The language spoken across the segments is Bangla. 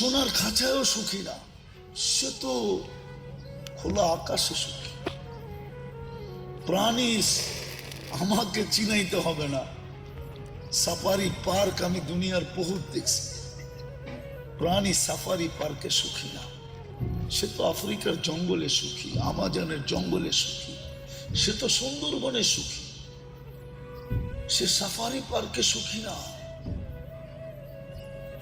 সোনার খাঁচায়ও সুখী না, সে তো খোলা আকাশে সুখী। প্রাণী আমাকে চিনাইতে হবে না। সাফারি পার্ক আমি দুনিয়ার বহুত দেখছি। প্রাণী সাফারি পার্কে সুখী না, সে তো আফ্রিকার জঙ্গলে সুখী, আমাজনের জঙ্গলে সুখী, সে তো সুন্দরবনে সুখী। সে সাফারি পার্কে সুখী না।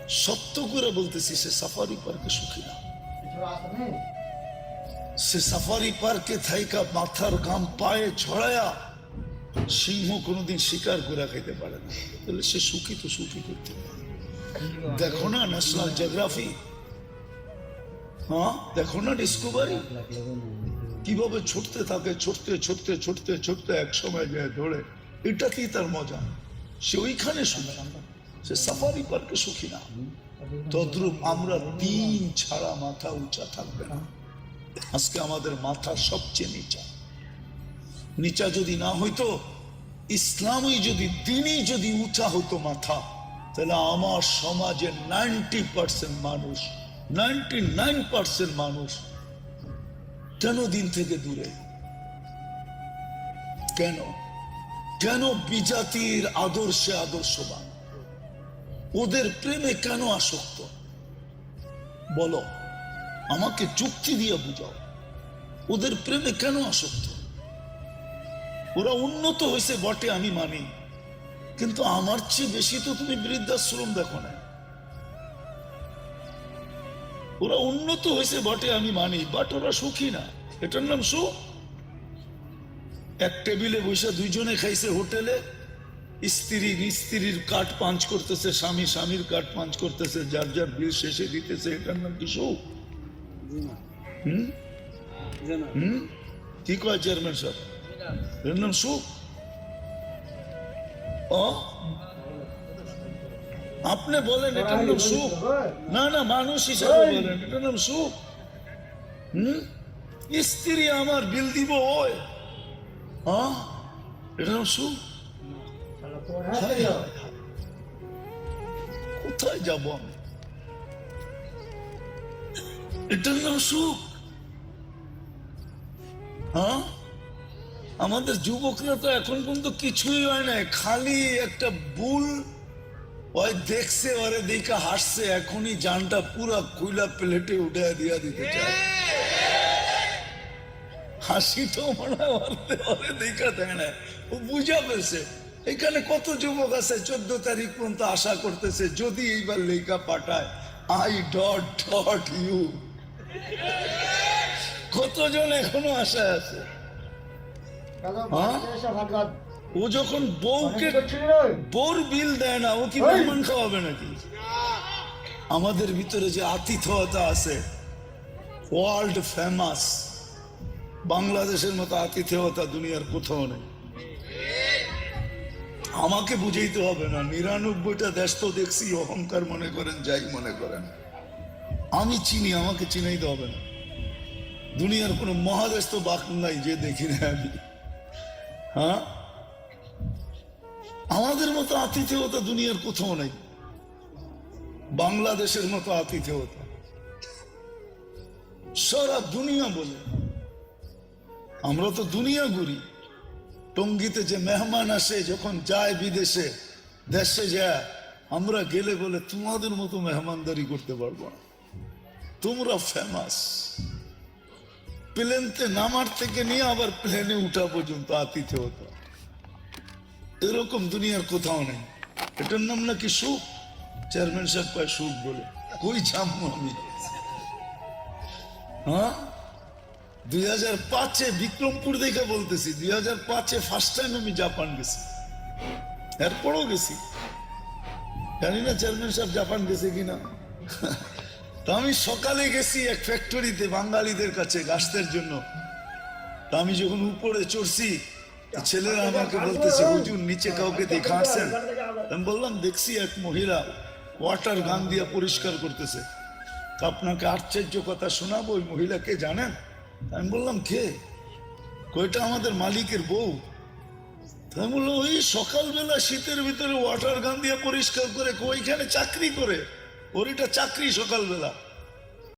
সত্য করে বলতেছি, সে সাফারি পার্কে সুখী না। সে সাফারি পার্কে থাইকা মাথার গাম পায়ে ছড়ায়া সিংহ কোনোদিন শিকার করে খাইতে পারে না। তাহলে সে সুখী তো সুখী করতে পারে। দেখো না ন্যাশনাল জিওগ্রাফি হ্যাঁ দেখো না ডিসকভারি কীভাবে ছুটতে থাকে, ছুটতে ছুটতে ছুটতে ছুটতে এক সময় যায় ধরে এটাতেই তার মজা। সে ওইখানে সুখী। সে সাফারি পার্কে সুখী না। তদ্রুপ আমরা দিন ছাড়া মাথা উঁচা থাকবে না। আজকে আমাদের মাথা সবচেয়ে নিচা। নিচা যদি না হইতো, ইসলামই যদি দিনই যদি উঁচা হতো মাথা, তাহলে আমার সমাজে নাইনটি পার্সেন্ট মানুষ নাইনটি নাইন পার্সেন্ট মানুষ কেন দিন থেকে দূরে? কেন? কেন বিজাতির আদর্শে আদর্শবান? ওদের প্রেমে কেন আসক্ত? বলো, আমাকে যুক্তি দিয়ে বুঝাও, ওদের প্রেমে কেন আসক্ত? ওরা উন্নত হয়েছে বটে, আমি মানি, কিন্তু আমার চেয়ে বেশি তো তুমি বৃদ্ধাশ্রম দেখো না। ওরা উন্নত হয়েছে বটে, আমি মানি বাট ওরা সুখী না। এটার নাম সুখ? এক টেবিলে বসে দুইজনে খাইছে হোটেলে স্ত্রী স্ত্রীর কাঠ পাঞ্চ করতেছে স্বামী স্বামীর কাঠ পাঞ্চ করতেছে যার যার বিল শেষে দিতেছে এটার নাম কি সুখ হুম? হুম? কি কয় চেয়ারম্যান সাহেব? এর নাম সুখ ও আপনি বলেন এটার নাম সুখ না না মানুষ হিসাবে বলেন এটার নাম সুখ হুম? স্ত্রী আমার বিল দিব ওই। হ্যাঁ এটার নাম সুখ। কোথায় যাব আমি? এটার নাম সুখ। হ্যাঁ? আমাদের যুবকরা তো এখন পর্যন্ত কিছুই হয় না খালি একটা বুল, ওই দেখছে, ওরে দেখে হাসছে, এখনই জানটা পুরা কুইলা প্লেটে উঠে দিয়া দিতে চায়। হাসি তো মনে হয় ওরে দেখা দেয় না ও বুঝা পেয়েছে এখানে কত যুবক আছে চোদ্দ তারিখ পর্যন্ত আশা করতেছে যদি এইবার লেখা পাঠায় আই ডট ডট ইউ কতজন এখনও আশায় আছে? ও যখন বউকে বোর বিল দেয় না ও কি মেহমান খাওয়াবে নাকি? আমাদের ভিতরে যে আতিথ্যতা আছে ওয়ার্ল্ড ফেমাস বাংলাদেশের মতো আতিথেয়তা দুনিয়ার কোথাও নেই। আমাকে বুঝাইতে হবে না। নিরানব্বইটা দেশ তো দেখছি, অহংকার মনে করেন, যাই মনে করেন। আমি চিনি, আমাকে চিনাইতে হবে না। দুনিয়ার কোনো মহাদেশ তো বাক নাই, যে দেখি না আমি। হ্যাঁ? আমাদের মতো আতিথেয়তা দুনিয়ার কোথাও নেই। বাংলাদেশের মতো আতিথেয়তা। সারা দুনিয়া বলে। আমরা তো দুনিয়া ঘুরি টঙ্গিতে যে মেহমান আসে, যখন যায় বিদেশে, দেশে যায়, আমরা গেলে বলে, তোমাদের মতো মেহমানদারি করতে পারব না। তোমরা ফেমাস প্লেনতে নামার থেকে নিয়ে আবার প্লেনে উঠা পর্যন্ত আতিথেয়তা এরকম দুনিয়ার কোথাও নেই। এটার নাম নাকি সুখ? চেয়ারম্যান সাহেব কয়, সুখ বলে। কই যাব আমি? হ্যাঁ? দুই হাজার পাঁচে বিক্রমপুর দেখে বলতেছি, দুই হাজার পাঁচে ফার্স্ট টাইম আমি জাপান গেছি। এরপরও গেছি। জানি না চেয়ারম্যান সাহেব জাপান গেছে কিনা। তা আমি সকালে গেছি এক ফ্যাক্টরিতে বাঙালিদের কাছে গাছদের জন্য। তা আমি যখন উপরে চড়ছি, ছেলেরা আমাকে বলতেছে, হুজুর, নিচে কাউকে দেখে আসছেন আমি বললাম, দেখছি এক মহিলা ওয়াটার গান দিয়ে পরিষ্কার করতেছে। তা আপনাকে আশ্চর্য কথা শোনাবো, ওই মহিলাকে জানেন? আমি বললাম, কে? কয়টা আমাদের মালিকের বউ? আমি বললাম ওই সকালবেলা শীতের ভিতরে ওয়াটার গান দিয়ে পরিষ্কার করে ওইখানে চাকরি করে? ওর এটা চাকরি সকালবেলা।